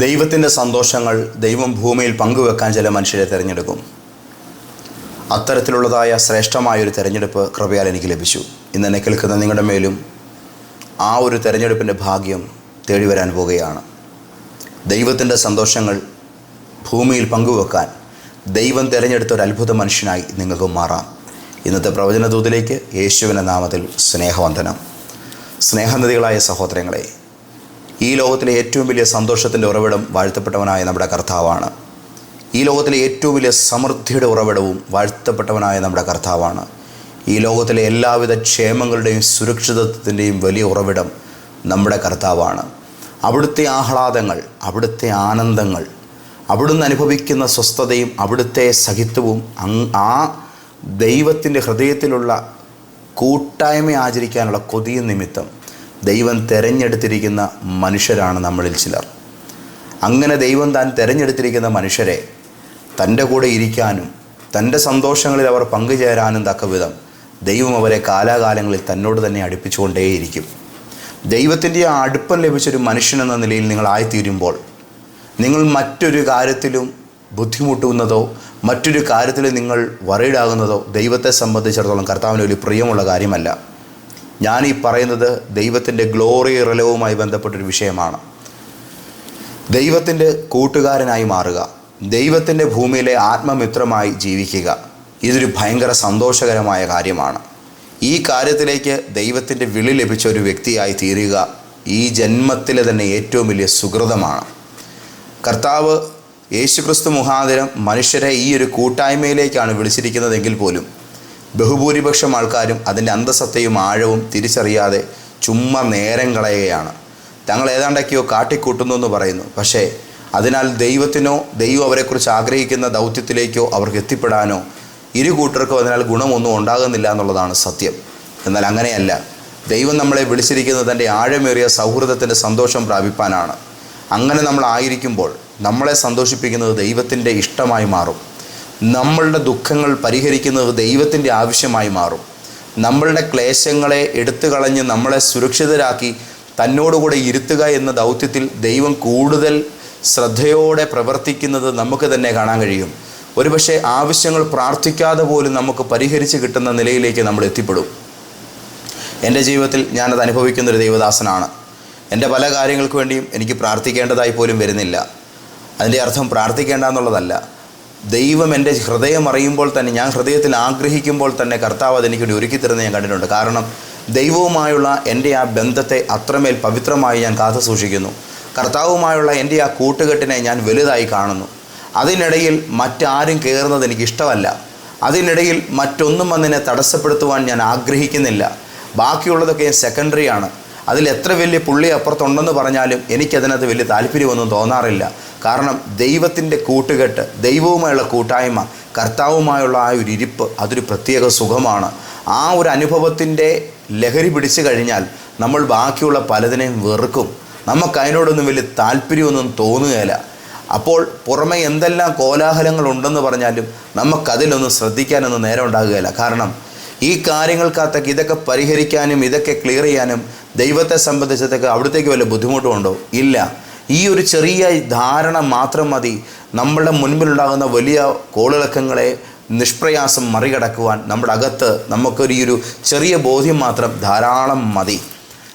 ദൈവത്തിന്റെ സന്തോഷങ്ങൾ ദൈവം ഭൂമിയിൽ പങ്കുവെക്കാൻ ചില മനുഷ്യരെ തിരഞ്ഞെടുക്കും. അത്തരത്തിലുള്ളതായ ശ്രേഷ്ഠമായൊരു തിരഞ്ഞെടുപ്പ് കൃപയാൽ എനിക്ക് ലഭിച്ചു. ഇന്ന് എന്നെ കേൾക്കുന്ന നിങ്ങളുടെ മേലും ആ ഒരു തിരഞ്ഞെടുപ്പിന്റെ ഭാഗ്യം തേടി വരാൻ പോവുകയാണ് ദൈവത്തിന്റെ സന്തോഷങ്ങൾ ഭൂമിയിൽ പങ്കുവെക്കാൻ ദൈവം തിരഞ്ഞെടുത്ത ഒരു അത്ഭുത മനുഷ്യനായി നിങ്ങൾക്ക് മാറാം. ഇന്നത്തെ പ്രവചന ദൂതിലേക്ക് യേശുവിന്റെ നാമത്തിൽ സ്നേഹവന്ദനം. സ്നേഹനദികളായ സഹോദരങ്ങളെ ഈ ലോകത്തിലെ ഏറ്റവും വലിയ സന്തോഷത്തിന്റെ ഉറവിടം വാഴ്ത്തപ്പെട്ടവനായ നമ്മുടെ കർത്താവാണ്. ഈ ലോകത്തിലെ ഏറ്റവും വലിയ സമൃദ്ധിയുടെ ഉറവിടവും വാഴ്ത്തപ്പെട്ടവനായ നമ്മുടെ കർത്താവാണ്. ഈ ലോകത്തിലെ എല്ലാവിധ ക്ഷേമങ്ങളുടെയും സുരക്ഷിതത്വത്തിന്റെയും വലിയ ഉറവിടം നമ്മുടെ കർത്താവാണ്. അവിടുത്തെ ആഹ്ലാദങ്ങൾ അവിടുത്തെ ആനന്ദങ്ങൾ അവിടുന്ന് അനുഭവിക്കുന്ന സ്വസ്ഥതയും അവിടുത്തെ സഹിത്വവും ആ ദൈവത്തിന്റെ ഹൃദയത്തിലുള്ള കൂട്ടായ്മ ആചരിക്കാനുള്ള കൊതിയ നിമിത്തം ദൈവം തിരഞ്ഞെടുത്തിരിക്കുന്ന മനുഷ്യരാണ് നമ്മളിൽ ചിലർ. അങ്ങനെ ദൈവം താൻ തിരഞ്ഞെടുത്തിരിക്കുന്ന മനുഷ്യരെ തന്റെ കൂടെ ഇരിക്കാനും തന്റെ സന്തോഷങ്ങളിൽ അവർ പങ്കുചേരാനും തക്ക വിധം ദൈവം അവരെ കാലാകാലങ്ങളിൽ തന്നോട് തന്നെ അടുപ്പിച്ചുകൊണ്ടേയിരിക്കും. ദൈവത്തിന്റെ ആ അടുപ്പം ലഭിച്ചൊരു മനുഷ്യനെന്ന നിലയിൽ നിങ്ങൾ നിങ്ങളായിത്തീരുമ്പോൾ നിങ്ങൾ മറ്റൊരു കാര്യത്തിലും ബുദ്ധിമുട്ടുന്നതോ മറ്റൊരു കാര്യത്തിൽ നിങ്ങൾ വറീഡാകുന്നതോ ദൈവത്തെ സംബന്ധിച്ചിടത്തോളം കർത്താവിന് വലിയ പ്രിയമുള്ള കാര്യമല്ല. ഞാൻ ഈ പറയുന്നത് ദൈവത്തിന്റെ ഗ്ലോറി റിലവുമായി ബന്ധപ്പെട്ടൊരു വിഷയമാണ്. ദൈവത്തിന്റെ കൂട്ടുകാരനായി മാറുക. ദൈവത്തിന്റെ ഭൂമിയിലെ ആത്മമിത്രമായി ജീവിക്കുക. ഇതൊരു ഭയങ്കര സന്തോഷകരമായ കാര്യമാണ്. ഈ കാര്യത്തിലേക്ക് ദൈവത്തിന്റെ വിളി ലഭിച്ച ഒരു വ്യക്തിയായി തീരുക ഈ ജന്മത്തിലെ തന്നെ ഏറ്റവും വലിയ സുഹൃതമാണ്. കർത്താവ് യേശുക്രിസ്തു മുഖാന്തരം മനുഷ്യരെ ഈ ഒരു കൂട്ടായ്മയിലേക്കാണ് വിളിച്ചിരിക്കുന്നതെങ്കിൽ പോലും ബഹുഭൂരിപക്ഷം ആൾക്കാരും അതിന്റെ അന്തസത്തയും ആഴവും തിരിച്ചറിയാതെ ചുമ്മാ നേരം കളയുകയാണ്. തങ്ങൾ ഏതാണ്ടൊക്കെയോ കാട്ടിക്കൂട്ടുന്നു എന്ന് പറയുന്നു. പക്ഷേ അതിനാൽ ദൈവത്തിനോ ദൈവം അവരെക്കുറിച്ച് ആഗ്രഹിക്കുന്ന ദൗത്യത്തിലേക്കോ അവർക്ക് എത്തിപ്പെടാനോ ഇരു കൂട്ടർക്കും അതിനാൽ ഗുണമൊന്നും ഉണ്ടാകുന്നില്ല എന്നുള്ളതാണ് സത്യം. എന്നാൽ അങ്ങനെയല്ല. ദൈവം നമ്മളെ വിളിച്ചിരിക്കുന്നത് തന്റെ ആഴമേറിയ സൗഹൃദത്തിന്റെ സന്തോഷം പ്രാപിപ്പാനാണ്. അങ്ങനെ നമ്മൾ ആയിരിക്കുമ്പോൾ നമ്മളെ സന്തോഷിപ്പിക്കുന്നത് ദൈവത്തിന്റെ ഇഷ്ടമായി മാറും. നമ്മളുടെ ദുഃഖങ്ങൾ പരിഹരിക്കുന്നത് ദൈവത്തിന്റെ ആവശ്യമായി മാറും. നമ്മളുടെ ക്ലേശങ്ങളെ എടുത്തു കളഞ്ഞ് നമ്മളെ സുരക്ഷിതരാക്കി തന്നോടുകൂടെ ഇരുത്തുക എന്ന ദൗത്യത്തിൽ ദൈവം കൂടുതൽ ശ്രദ്ധയോടെ പ്രവർത്തിക്കുന്നത് നമുക്ക് തന്നെ കാണാൻ കഴിയും. ഒരുപക്ഷെ ആവശ്യങ്ങൾ പ്രാർത്ഥിക്കാതെ പോലും നമുക്ക് പരിഹരിച്ച് കിട്ടുന്ന നിലയിലേക്ക് നമ്മൾ എത്തിപ്പെടും. എന്റെ ജീവിതത്തിൽ ഞാനത് അനുഭവിക്കുന്നൊരു ദൈവദാസനാണ്. എന്റെ പല കാര്യങ്ങൾക്ക് വേണ്ടിയും എനിക്ക് പ്രാർത്ഥിക്കേണ്ടതായി പോലും വരുന്നില്ല. അതിന്റെ അർത്ഥം പ്രാർത്ഥിക്കേണ്ട എന്നുള്ളതല്ല. ദൈവം എന്റെ ഹൃദയം അറിയുമ്പോൾ തന്നെ ഞാൻ ഹൃദയത്തിൽ ആഗ്രഹിക്കുമ്പോൾ തന്നെ കർത്താവ് അതെനിക്ക് വേണ്ടി ഒരുക്കി തരുന്നത് ഞാൻ കണ്ടിട്ടുണ്ട്. കാരണം ദൈവവുമായുള്ള എന്റെ ആ ബന്ധത്തെ അത്രമേൽ പവിത്രമായി ഞാൻ കാത്തു സൂക്ഷിക്കുന്നു. കർത്താവുമായുള്ള എന്റെ ആ കൂട്ടുകെട്ടിനെ ഞാൻ വലുതായി കാണുന്നു. അതിനിടയിൽ മറ്റാരും കയറുന്നത് എനിക്ക് ഇഷ്ടമല്ല. അതിനിടയിൽ മറ്റൊന്നും അതിനെ തടസ്സപ്പെടുത്തുവാൻ ഞാൻ ആഗ്രഹിക്കുന്നില്ല. ബാക്കിയുള്ളതൊക്കെ സെക്കൻഡറിയാണ് അതിൽ എത്ര വലിയ പുള്ളി അപ്പുറത്തുണ്ടെന്ന് പറഞ്ഞാലും എനിക്കതിനകത്ത് വലിയ താല്പര്യമൊന്നും തോന്നാറില്ല. കാരണം ദൈവത്തിന്റെ കൂട്ടുകെട്ട് ദൈവവുമായുള്ള കൂട്ടായ്മ കർത്താവുമായുള്ള ആ ഒരു ഇരിപ്പ് അതൊരു പ്രത്യേക സുഖമാണ്. ആ ഒരു അനുഭവത്തിന്റെ ലഹരി പിടിച്ചു കഴിഞ്ഞാൽ നമ്മൾ ബാക്കിയുള്ള പലതിനെയും വെറുക്കും. നമുക്ക് അതിനോടൊന്നും വലിയ താല്പര്യമൊന്നും തോന്നുകയില്ല. അപ്പോൾ പുറമെ എന്തെല്ലാം കോലാഹലങ്ങൾ ഉണ്ടെന്ന് പറഞ്ഞാലും നമുക്കതിലൊന്നും ശ്രദ്ധിക്കാനൊന്നും നേരം ഉണ്ടാകുകയില്ല. കാരണം ഈ കാര്യങ്ങൾക്കകത്തൊക്കെ ഇതൊക്കെ പരിഹരിക്കാനും ഇതൊക്കെ ക്ലിയർ ചെയ്യാനും ദൈവത്തെ സംബന്ധിച്ചതൊക്കെ അവിടത്തേക്ക് വല്ല ബുദ്ധിമുട്ടുമുണ്ടോ ഇല്ല. ഈ ഒരു ചെറിയ ധാരണ മാത്രം മതി. നമ്മളുടെ മുൻപിലുണ്ടാകുന്ന വലിയ കോളിളക്കങ്ങളെ നിഷ്പ്രയാസം മറികടക്കുവാൻ നമ്മുടെ അകത്ത് നമുക്കൊരു ഈ ഒരു ചെറിയ ബോധ്യം മാത്രം ധാരാളം മതി.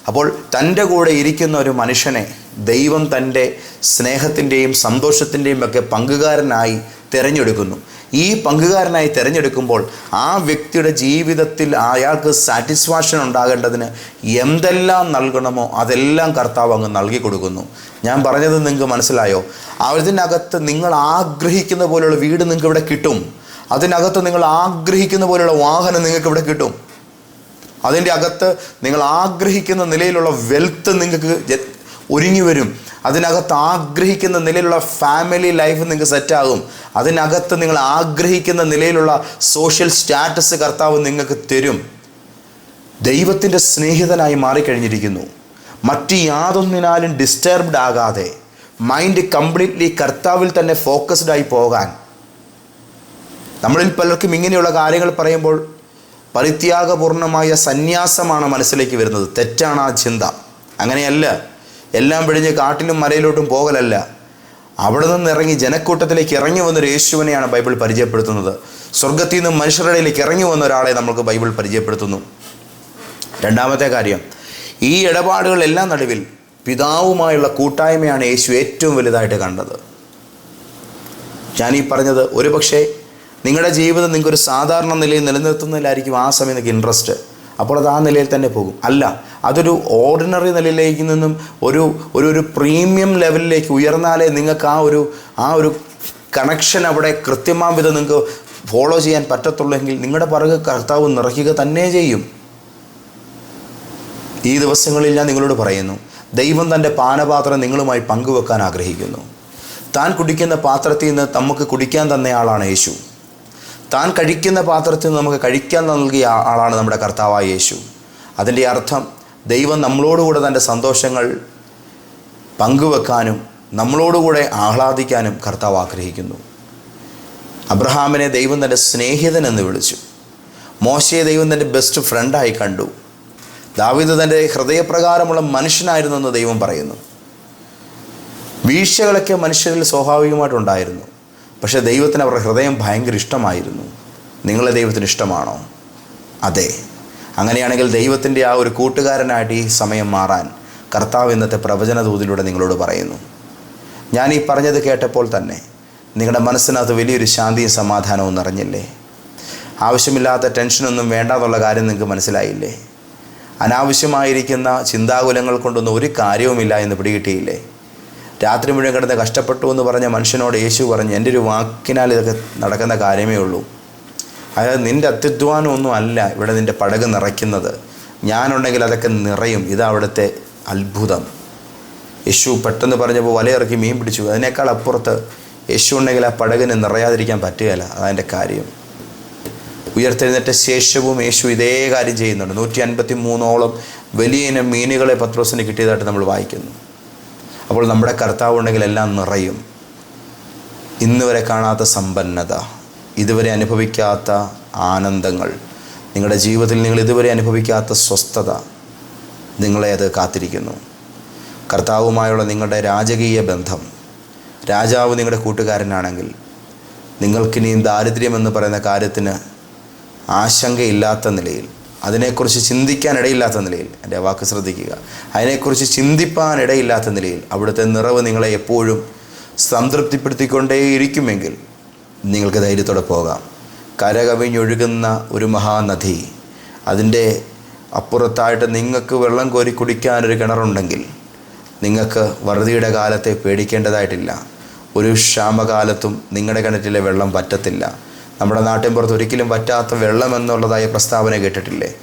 അപ്പോൾ തന്റെ കൂടെ ഇരിക്കുന്ന ഒരു മനുഷ്യനെ ദൈവം തന്റെ സ്നേഹത്തിന്റെയും സന്തോഷത്തിന്റെയും ഒക്കെ പങ്കുകാരനായി തിരഞ്ഞെടുക്കുന്നു. ഈ പങ്കുകാരനായി തിരഞ്ഞെടുക്കുമ്പോൾ ആ വ്യക്തിയുടെ ജീവിതത്തിൽ അയാൾക്ക് സാറ്റിസ്ഫാക്ഷൻ ഉണ്ടാകേണ്ടതിന് എന്തെല്ലാം നൽകണമോ അതെല്ലാം കർത്താവ് അങ്ങ് നൽകി കൊടുക്കുന്നു. ഞാൻ പറഞ്ഞത് നിങ്ങൾക്ക് മനസ്സിലായോ? അതിനകത്ത് നിങ്ങൾ ആഗ്രഹിക്കുന്ന പോലെയുള്ള വീട് നിങ്ങൾക്ക് ഇവിടെ കിട്ടും. അതിനകത്ത് നിങ്ങൾ ആഗ്രഹിക്കുന്ന പോലെയുള്ള വാഹനം നിങ്ങൾക്ക് ഇവിടെ കിട്ടും. അതിന്റെ അകത്ത് നിങ്ങൾ ആഗ്രഹിക്കുന്ന നിലയിലുള്ള വെൽത്ത് നിങ്ങൾക്ക് ഒരുങ്ങി വരും. അതിനകത്ത് ആഗ്രഹിക്കുന്ന നിലയിലുള്ള ഫാമിലി ലൈഫ് നിങ്ങൾക്ക് സെറ്റാകും അതിനകത്ത് നിങ്ങൾ ആഗ്രഹിക്കുന്ന നിലയിലുള്ള സോഷ്യൽ സ്റ്റാറ്റസ് കർത്താവ് നിങ്ങൾക്ക് തരും. ദൈവത്തിന്റെ സ്നേഹിതനായി മാറിക്കഴിഞ്ഞിരിക്കുന്നു. മറ്റ് യാതൊന്നിനാലും ഡിസ്റ്റർബ്ഡ് ആകാതെ മൈൻഡ് കംപ്ലീറ്റ്ലി കർത്താവിൽ തന്നെ ഫോക്കസ്ഡായി പോകാൻ. നമ്മളിൽ പലർക്കും ഇങ്ങനെയുള്ള കാര്യങ്ങൾ പറയുമ്പോൾ പരിത്യാഗപൂർണമായ സന്യാസമാണ് മനസ്സിലേക്ക് വരുന്നത്. തെറ്റാണ് ആ ചിന്ത. അങ്ങനെയല്ല. എല്ലാം വിഴിഞ്ഞ് കാട്ടിലും മലയിലോട്ടും പോകലല്ല. അവിടെ നിന്ന് ഇറങ്ങി ജനക്കൂട്ടത്തിലേക്ക് ഇറങ്ങി വന്നൊരു യേശുവിനെയാണ് ബൈബിൾ പരിചയപ്പെടുത്തുന്നത്. സ്വർഗത്തിൽ നിന്ന് മനുഷ്യരുടെ ഇടയിലേക്ക് ഇറങ്ങി വന്ന ഒരാളെ നമ്മൾക്ക് ബൈബിൾ പരിചയപ്പെടുത്തുന്നു. രണ്ടാമത്തെ കാര്യം ഈ ഇടപാടുകളെല്ലാം നടുവിൽ പിതാവുമായുള്ള കൂട്ടായ്മയാണ് യേശു ഏറ്റവും വലുതായിട്ട് കണ്ടത്. ഞാനീ പറഞ്ഞത് ഒരുപക്ഷെ നിങ്ങളുടെ ജീവിതം നിങ്ങൾക്കൊരു സാധാരണ നിലയിൽ നിലനിർത്തുന്നതിലായിരിക്കും ആ സമയം നിങ്ങൾക്ക് ഇൻട്രസ്റ്റ് അപ്പോൾ അത് ആ നിലയിൽ തന്നെ പോകും. അല്ല അതൊരു ഓർഡിനറി നിലയിലേക്ക് നിന്നും ഒരു ഒരു ഒരു പ്രീമിയം ലെവലിലേക്ക് ഉയർന്നാലേ നിങ്ങൾക്ക് ആ ഒരു ആ ഒരു കണക്ഷൻ അവിടെ കൃത്യമാം വിധം നിങ്ങൾക്ക് ഫോളോ ചെയ്യാൻ പറ്റത്തുള്ളെങ്കിൽ നിങ്ങളുടെ പിറകെ കർത്താവ് നിറയ്ക്കുക തന്നെ ചെയ്യും. ഈ ദിവസങ്ങളിൽ ഞാൻ നിങ്ങളോട് പറയുന്നു ദൈവം തന്റെ പാനപാത്രം നിങ്ങളുമായി പങ്കുവെക്കാൻ ആഗ്രഹിക്കുന്നു. താൻ കുടിക്കുന്ന പാത്രത്തിൽ നിന്ന് നമുക്ക് കുടിക്കാൻ തന്നയാളാണ് യേശു. താൻ കഴിക്കുന്ന പാത്രത്തിൽ നിന്ന് നമുക്ക് കഴിക്കാൻ നൽകിയ ആളാണ് നമ്മുടെ കർത്താവായ യേശു. അതിന്റെ അർത്ഥം ദൈവം നമ്മളോടുകൂടെ തന്റെ സന്തോഷങ്ങൾ പങ്കുവെക്കാനും നമ്മളോടുകൂടെ ആഹ്ലാദിക്കാനും കർത്താവ് ആഗ്രഹിക്കുന്നു. അബ്രഹാമിനെ ദൈവം തന്റെ സ്നേഹിതൻ എന്ന് വിളിച്ചു. മോശയെ ദൈവം തന്റെ ബെസ്റ്റ് ഫ്രണ്ടായി കണ്ടു. ദാവിദ് തന്റെ ഹൃദയപ്രകാരമുള്ള മനുഷ്യനായിരുന്നെന്ന് ദൈവം പറയുന്നു. വീഴ്ചകളൊക്കെ മനുഷ്യരിൽ സ്വാഭാവികമായിട്ടുണ്ടായിരുന്നു. പക്ഷേ ദൈവത്തിന് അവരുടെ ഹൃദയം ഭയങ്കര ഇഷ്ടമായിരുന്നു. നിങ്ങളെ ദൈവത്തിന് ഇഷ്ടമാണോ? അതെ. അങ്ങനെയാണെങ്കിൽ ദൈവത്തിന്റെ ആ ഒരു കൂട്ടുകാരനായിട്ട് ഈ സമയം മാറാൻ കർത്താവ് ഇന്നത്തെ പ്രവചന ദൂതിലൂടെ നിങ്ങളോട് പറയുന്നു. ഞാൻ ഈ പറഞ്ഞത് കേട്ടപ്പോൾ തന്നെ നിങ്ങളുടെ മനസ്സിനകത്ത് വലിയൊരു ശാന്തിയും സമാധാനവും നിറഞ്ഞില്ലേ? ആവശ്യമില്ലാത്ത ടെൻഷനൊന്നും വേണ്ടാന്നുള്ള കാര്യം നിങ്ങൾക്ക് മനസ്സിലായില്ലേ? അനാവശ്യമായിരിക്കുന്ന ചിന്താകുലങ്ങൾ കൊണ്ടൊന്നും ഒരു കാര്യവുമില്ല എന്ന് പിടികിട്ടിയില്ലേ? രാത്രി മുഴുവൻ കിടന്ന് കഷ്ടപ്പെട്ടു എന്ന് പറഞ്ഞ മനുഷ്യനോട് യേശു പറഞ്ഞു എന്റെ ഒരു വാക്കിനാൽ ഇതൊക്കെ നടക്കുന്ന കാര്യമേ ഉള്ളൂ. അതായത് നിന്റെ അത്യുധ്വാനമൊന്നും അല്ല ഇവിടെ നിന്റെ പടക് നിറയ്ക്കുന്നത്. ഞാനുണ്ടെങ്കിൽ അതൊക്കെ നിറയും. ഇതാ അവിടുത്തെ അത്ഭുതം. യേശു പെട്ടെന്ന് പറഞ്ഞപ്പോൾ വലയിറക്കി മീൻ പിടിച്ചു. അതിനേക്കാൾ അപ്പുറത്ത് യേശു ഉണ്ടെങ്കിൽ ആ പടകിന് നിറയാതിരിക്കാൻ പറ്റുകയില്ല. അതതിന്റെ കാര്യം. ഉയർത്തെഴുന്നേറ്റ ശേഷവും യേശു ഇതേ കാര്യം ചെയ്യുന്നുണ്ട്. നൂറ്റി അൻപത്തി മൂന്നോളം വലിയ ഇനം മീനുകളെ പത്രോസിന് കിട്ടിയതായിട്ട് നമ്മൾ വായിക്കുന്നു. അപ്പോൾ നമ്മുടെ കർത്താവ് ഉണ്ടെങ്കിൽ എല്ലാം നിറയും. ഇന്നുവരെ കാണാത്ത സമ്പന്നത. ഇതുവരെ അനുഭവിക്കാത്ത ആനന്ദങ്ങൾ. നിങ്ങളുടെ ജീവിതത്തിൽ നിങ്ങൾ ഇതുവരെ അനുഭവിക്കാത്ത സ്വസ്ഥത നിങ്ങളെ അത് കാത്തിരിക്കുന്നു. കർത്താവുമായുള്ള നിങ്ങളുടെ രാജകീയ ബന്ധം രാജാവ് നിങ്ങളുടെ കൂട്ടുകാരനാണെങ്കിൽ നിങ്ങൾക്കിനിയും ദാരിദ്ര്യമെന്ന് പറയുന്ന കാര്യത്തിന് ആശങ്കയില്ലാത്ത നിലയിൽ അതിനെക്കുറിച്ച് ചിന്തിക്കാനിടയില്ലാത്ത നിലയിൽ എന്റെ വാക്ക് ശ്രദ്ധിക്കുക അതിനെക്കുറിച്ച് ചിന്തിപ്പാനിടയില്ലാത്ത നിലയിൽ അവിടുത്തെ നിറവ് നിങ്ങളെ എപ്പോഴും സംതൃപ്തിപ്പെടുത്തിക്കൊണ്ടേയിരിക്കുമെങ്കിൽ നിങ്ങൾക്ക് ധൈര്യത്തോടെ പോകാം. കരകവിഞ്ഞൊഴുകുന്ന ഒരു മഹാനദി അതിന്റെ അപ്പുറത്തായിട്ട് നിങ്ങൾക്ക് വെള്ളം കോരി കുടിക്കാനൊരു കിണറുണ്ടെങ്കിൽ നിങ്ങൾക്ക് വറുതിയുടെ കാലത്തെ പേടിക്കേണ്ടതായിട്ടില്ല. ഒരു ക്ഷാമകാലത്തും നിങ്ങളുടെ കിണറ്റിലെ വെള്ളം പറ്റത്തില്ല നമ്മുടെ നാട്ടിൻപുറത്ത് ഒരിക്കലും പറ്റാത്ത വെള്ളം എന്നുള്ളതായ പ്രസ്താവന കേട്ടിട്ടില്ലേ?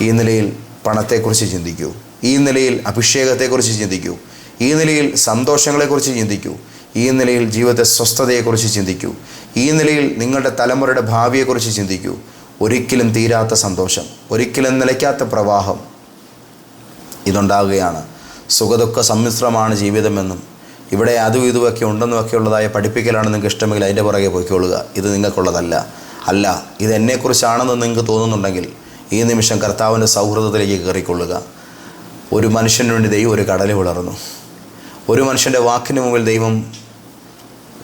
ഈ നിലയിൽ പണത്തെക്കുറിച്ച് ചിന്തിക്കൂ. ഈ നിലയിൽ അഭിഷേകത്തെക്കുറിച്ച് ചിന്തിക്കൂ. ഈ നിലയിൽ സന്തോഷങ്ങളെക്കുറിച്ച് ചിന്തിക്കൂ. ഈ നിലയിൽ ജീവിതത്തെ സ്വസ്ഥതയെക്കുറിച്ച് ചിന്തിക്കൂ. ഈ നിലയിൽ നിങ്ങളുടെ തലമുറയുടെ ഭാവിയെക്കുറിച്ച് ചിന്തിക്കൂ. ഒരിക്കലും തീരാത്ത സന്തോഷം ഒരിക്കലും നിലയ്ക്കാത്ത പ്രവാഹം ഇതുണ്ടാകുകയാണ്. സുഖദുഃഖ സമ്മിശ്രമാണ് ജീവിതമെന്നും ഇവിടെ അതും ഇതുമൊക്കെ ഉണ്ടെന്നും ഒക്കെ ഉള്ളതായ പഠിപ്പിക്കലാണ് നിങ്ങൾക്ക് ഇഷ്ടമെങ്കിൽ അതിന്റെ പുറകെ പോയിക്കൊള്ളുക. ഇത് നിങ്ങൾക്കുള്ളതല്ല. അല്ല ഇത് എന്നെക്കുറിച്ചാണെന്ന് നിങ്ങൾക്ക് തോന്നുന്നുണ്ടെങ്കിൽ ഈ നിമിഷം കർത്താവിന്റെ സൗഹൃദത്തിലേക്ക് കയറിക്കൊള്ളുക. ഒരു മനുഷ്യന് വേണ്ടി ദൈവം ഒരു കടൽ വിളർന്നു. ഒരു മനുഷ്യന്റെ വാക്കിന് മുമ്പിൽ ദൈവം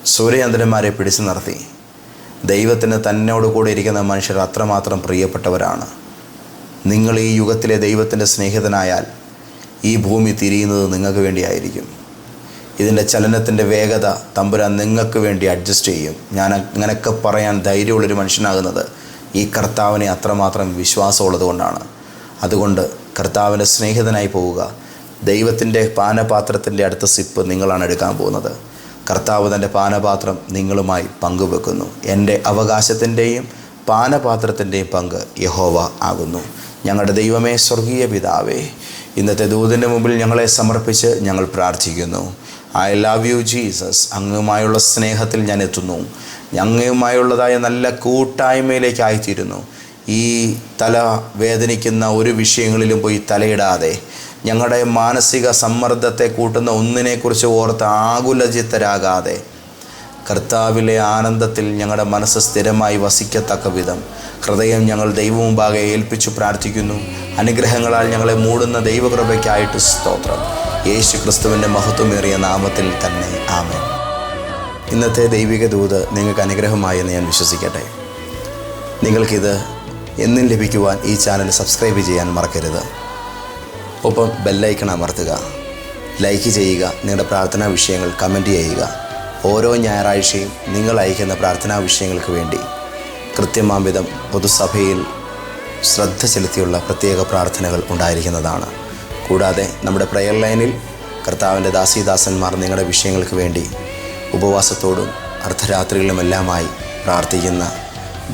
സൂര്യചന്ദ്രന്മാരെ പിടിച്ചു നിർത്തി. ദൈവത്തിന് തന്നോട് കൂടെ ഇരിക്കുന്ന മനുഷ്യർ അത്രമാത്രം പ്രിയപ്പെട്ടവരാണ്. നിങ്ങൾ ഈ യുഗത്തിലെ ദൈവത്തിന്റെ സ്നേഹിതനായാൽ ഈ ഭൂമി തിരിയുന്നത് നിങ്ങൾക്ക് വേണ്ടിയായിരിക്കും. ഇതിന്റെ ചലനത്തിന്റെ വേഗത തമ്പുരാൻ നിങ്ങൾക്ക് വേണ്ടി അഡ്ജസ്റ്റ് ചെയ്യും. ഞാൻ അങ്ങനെയൊക്കെ പറയാൻ ധൈര്യമുള്ളൊരു മനുഷ്യനാകുന്നത് ഈ കർത്താവിനെ അത്രമാത്രം വിശ്വാസമുള്ളത് കൊണ്ടാണ്. അതുകൊണ്ട് കർത്താവിന്റെ സ്നേഹിതനായി പോവുക. ദൈവത്തിന്റെ പാനപാത്രത്തിന്റെ അടുത്ത സിപ്പ് നിങ്ങളാണ് എടുക്കാൻ പോകുന്നത്. കർത്താവ് തന്റെ പാനപാത്രം നിങ്ങളുമായി പങ്കുവെക്കുന്നു. എന്റെ അവകാശത്തിന്റെയും പാനപാത്രത്തിന്റെയും പങ്ക് യഹോവ ആകുന്നു. ഞങ്ങളുടെ ദൈവമേ സ്വർഗീയ പിതാവേ ഇന്നത്തെ ദൂതിന്റെ മുമ്പിൽ ഞങ്ങളെ സമർപ്പിച്ച് ഞങ്ങൾ പ്രാർത്ഥിക്കുന്നു. ഐ ലവ് യു ജീസസ് അങ്ങുമായുള്ള സ്നേഹത്തിൽ ഞാൻ എത്തുന്നു. അങ്ങയുമായുള്ളതായ നല്ല കൂട്ടായ്മയിലേക്ക് ആയിത്തീരുന്നു. ഈ തല വേദനിക്കുന്ന ഒരു വിഷയങ്ങളിലും പോയി തലയിടാതെ ഞങ്ങളുടെ മാനസിക സമ്മർദ്ദത്തെ കൂട്ടുന്ന ഒന്നിനെക്കുറിച്ച് ഓർത്ത് ആകുലചിത്തരാകാതെ കർത്താവിലെ ആനന്ദത്തിൽ ഞങ്ങളുടെ മനസ്സ് സ്ഥിരമായി വസിക്കത്തക്ക വിധം ഹൃദയം ഞങ്ങൾ ദൈവമുമ്പാകെ ഏൽപ്പിച്ചു പ്രാർത്ഥിക്കുന്നു. അനുഗ്രഹങ്ങളാൽ ഞങ്ങളെ മൂടുന്ന ദൈവകൃപയ്ക്കായിട്ട് സ്തോത്രം. യേശു ക്രിസ്തുവിന്റെ മഹത്വമേറിയ നാമത്തിൽ തന്നെ ആമേൻ. ഇന്നത്തെ ദൈവിക ദൂത് നിങ്ങൾക്ക് അനുഗ്രഹമായി എന്ന് ഞാൻ വിശ്വസിക്കട്ടെ. നിങ്ങൾക്കിത് എന്നും ലഭിക്കുവാൻ ഈ ചാനൽ സബ്സ്ക്രൈബ് ചെയ്യാൻ മറക്കരുത്. ഒപ്പം ബെല്ലൈക്കൺ അമർത്തുക. ലൈക്ക് ചെയ്യുക. നിങ്ങളുടെ പ്രാർത്ഥനാ വിഷയങ്ങൾ കമന്റ് ചെയ്യുക. ഓരോ ഞായറാഴ്ചയും നിങ്ങൾ അയക്കുന്ന പ്രാർത്ഥനാ വിഷയങ്ങൾക്ക് വേണ്ടി കൃത്യമാംവിധം പൊതുസഭയിൽ ശ്രദ്ധ ചെലുത്തിയുള്ള പ്രത്യേക പ്രാർത്ഥനകൾ ഉണ്ടായിരിക്കുന്നതാണ്. കൂടാതെ നമ്മുടെ പ്രയർ ലൈനിൽ കർത്താവിന്റെ ദാസീദാസന്മാർ നിങ്ങളുടെ വിഷയങ്ങൾക്ക് വേണ്ടി ഉപവാസത്തോടും അർദ്ധരാത്രികളുമെല്ലാമായി പ്രാർത്ഥിക്കുന്ന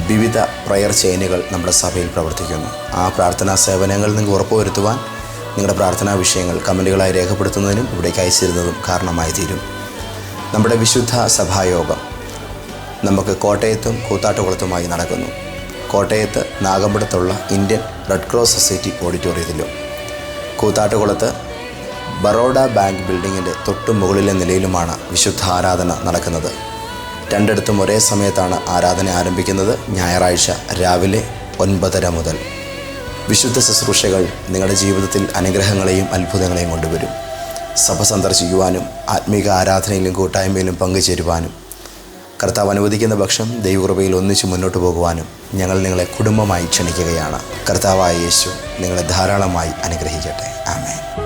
വിവിധ പ്രയർ ചെയിനുകൾ നമ്മുടെ സഭയിൽ പ്രവർത്തിക്കുന്നു. ആ പ്രാർത്ഥനാ സേവനങ്ങൾ നിങ്ങൾക്ക് ഉറപ്പുവരുത്തുവാൻ നിങ്ങളുടെ പ്രാർത്ഥനാ വിഷയങ്ങൾ കമന്റുകളായി രേഖപ്പെടുത്തുന്നതിനും ഇവിടേക്ക് അയച്ചിരുന്നതും കാരണമായി തീരും. നമ്മുടെ വിശുദ്ധ സഭായോഗം നമുക്ക് കോട്ടയത്തും കൂത്താട്ടുകുളത്തുമായി നടക്കുന്നു. കോട്ടയത്ത് നാഗമ്പടത്തുള്ള ഇന്ത്യൻ റെഡ് ക്രോസ് സൊസൈറ്റി ഓഡിറ്റോറിയത്തിലും കൂത്താട്ടുകുളത്ത് ബറോഡ ബാങ്ക് ബിൽഡിങ്ങിന്റെ തൊട്ടു മുകളിലെ നിലയിലുമാണ് വിശുദ്ധ ആരാധന നടക്കുന്നത്. രണ്ടിടത്തും ഒരേ സമയത്താണ് ആരാധന ആരംഭിക്കുന്നത്. ഞായറാഴ്ച രാവിലെ ഒൻപതര മുതൽ. വിശുദ്ധ ശുശ്രൂഷകൾ നിങ്ങളുടെ ജീവിതത്തിൽ അനുഗ്രഹങ്ങളെയും അത്ഭുതങ്ങളെയും കൊണ്ടുവരും. സഭ സന്ദർശിക്കുവാനും ആത്മീക ആരാധനയിലും കൂട്ടായ്മയിലും പങ്കുചേരുവാനും കർത്താവ് അനുവദിക്കുന്ന പക്ഷം ദൈവകൃപയിൽ ഒന്നിച്ച് മുന്നോട്ട് പോകുവാനും ഞങ്ങൾ നിങ്ങളെ കുടുംബമായി ക്ഷണിക്കുകയാണ്. കർത്താവായ യേശു നിങ്ങളെ ധാരാളമായി അനുഗ്രഹിക്കട്ടെ. ആമേൻ.